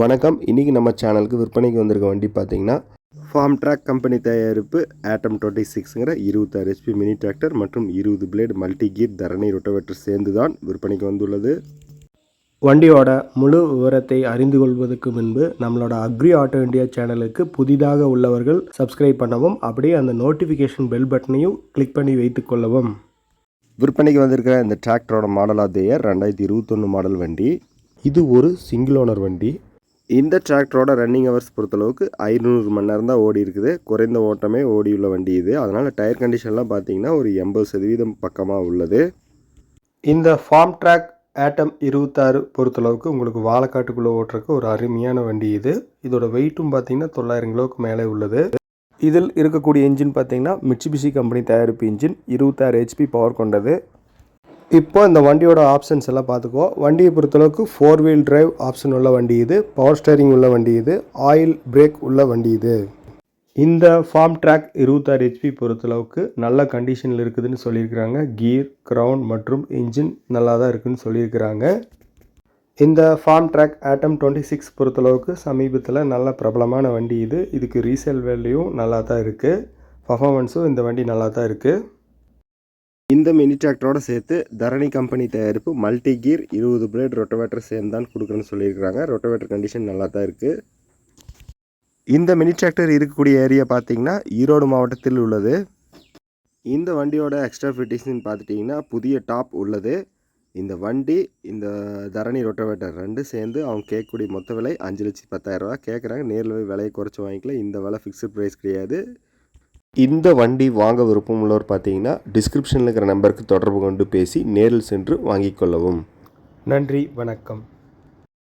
வணக்கம். இன்றைக்கி நம்ம சேனலுக்கு விற்பனைக்கு வந்திருக்க வண்டி பார்த்தீங்கன்னா ஃபார்ம் ட்ராக் கம்பெனி தயாரிப்பு ஆட்டம் டுவெண்ட்டி சிக்ஸுங்கிற இருபத்தாறு ஹெச்பி மினி டிராக்டர் மற்றும் இருபது blade multi gear Dharani rotavator சேர்ந்து தான் விற்பனைக்கு வந்துள்ளது. வண்டியோட முழு விவரத்தை அறிந்து கொள்வதற்கு முன்பு நம்மளோட அக்ரி ஆட்டோ இந்தியா சேனலுக்கு புதிதாக உள்ளவர்கள் சப்ஸ்கிரைப் பண்ணவும் அப்படியே அந்த நோட்டிஃபிகேஷன் பெல் பட்டனையும் கிளிக் பண்ணி வைத்துக் கொள்ளவும். விற்பனைக்கு வந்திருக்கிற இந்த டிராக்டரோட மாடல் அதேயர் ரெண்டாயிரத்தி இருபத்தொன்று மாடல் வண்டி. இது ஒரு சிங்கிள் ஓனர் வண்டி. இந்த டிராக்டரோட ரன்னிங் ஹவர்ஸ் பொறுத்தளவுக்கு ஐநூறு மணி நேரம் தான் ஓடி இருக்குது. குறைந்த ஓட்டமே ஓடியுள்ள வண்டி இது. அதனால் டயர் கண்டிஷன்லாம் பார்த்தீங்கன்னா ஒரு எண்பது சதவீதம் பக்கமாக உள்ளது. இந்த ஃபார்ம் ட்ராக் ஆட்டம் இருபத்தாறு பொறுத்தளவுக்கு உங்களுக்கு வாழைக்காட்டுக்குள்ளே ஓட்டுறதுக்கு ஒரு அருமையான வண்டி இது. இதோட வெயிட்டும் பார்த்தீங்கன்னா தொள்ளாயிரம் கிலோவுக்கு மேலே உள்ளது. இதில் இருக்கக்கூடிய இன்ஜின் பார்த்தீங்கன்னா மிட்சுபிஷி கம்பெனி தயாரிப்பு இன்ஜின் இருபத்தாறு ஹெச்பி பவர் கொண்டது. இப்போ இந்த வண்டியோட ஆப்ஷன்ஸ் எல்லாம் பார்த்துக்குவோம். வண்டியை பொறுத்தளவுக்கு ஃபோர் வீல் டிரைவ் ஆப்ஷன் உள்ள வண்டி இது பவர் ஸ்டேரிங் உள்ள வண்டி இது ஆயில் பிரேக் உள்ள வண்டி இது. இந்த ஃபார்ம் ட்ராக் இருபத்தாறு ஹெச்பி பொறுத்தளவுக்கு நல்ல கண்டிஷனில் இருக்குதுன்னு சொல்லியிருக்கிறாங்க. கீர் க்ரௌண்ட் மற்றும் இன்ஜின் நல்லா தான் இருக்குதுன்னு சொல்லியிருக்கிறாங்க. இந்த Farmtrac Atom twenty six பொறுத்தளவுக்கு சமீபத்தில் நல்ல பிரபலமான வண்டி இது. இதுக்கு ரீசேல் வேல்யூவும் நல்லா தான் இருக்குது பர்ஃபாமன்ஸும் இந்த வண்டி நல்லா தான் இருக்குது இந்த மினி டிராக்டரோட சேர்த்து தரணி கம்பெனி தயாரிப்பு மல்டி கீர் இருபது பிளேட் ரொட்டவேட்டர் சேர்ந்து தான் கொடுக்குறேன்னு சொல்லியிருக்கிறாங்க. ரொட்டவேட்டர் கண்டிஷன் நல்லா தான் இருக்குது இந்த மினி டிராக்டர் இருக்கக்கூடிய ஏரியா பார்த்தீங்கன்னா ஈரோடு மாவட்டத்தில் உள்ளது. இந்த வண்டியோட எக்ஸ்ட்ரா ஃபிட்டிங்ஸ்னு பார்த்துட்டிங்கன்னா புதிய டாப் உள்ளது. இந்த வண்டி இந்த தரணி ரொட்டவேட்டர் ரெண்டு சேர்ந்து அவங்க கேட்கக்கூடிய மொத்த விலை அஞ்சு லட்சத்தி பத்தாயிரரூவா கேட்குறாங்க நேரில் போய் விலையை குறைச்சி வாங்கிக்கல. இந்த விலை ஃபிக்ஸ்டு ப்ரைஸ் கிடையாது. இந்த வண்டி வாங்க விருப்பம் உள்ளவர் பார்த்தீங்கன்னா டிஸ்கிரிப்ஷனில் இருக்கிற நம்பருக்கு தொடர்பு கொண்டு பேசி நேரில் சென்று வாங்கிக் கொள்ளவும். நன்றி வணக்கம்.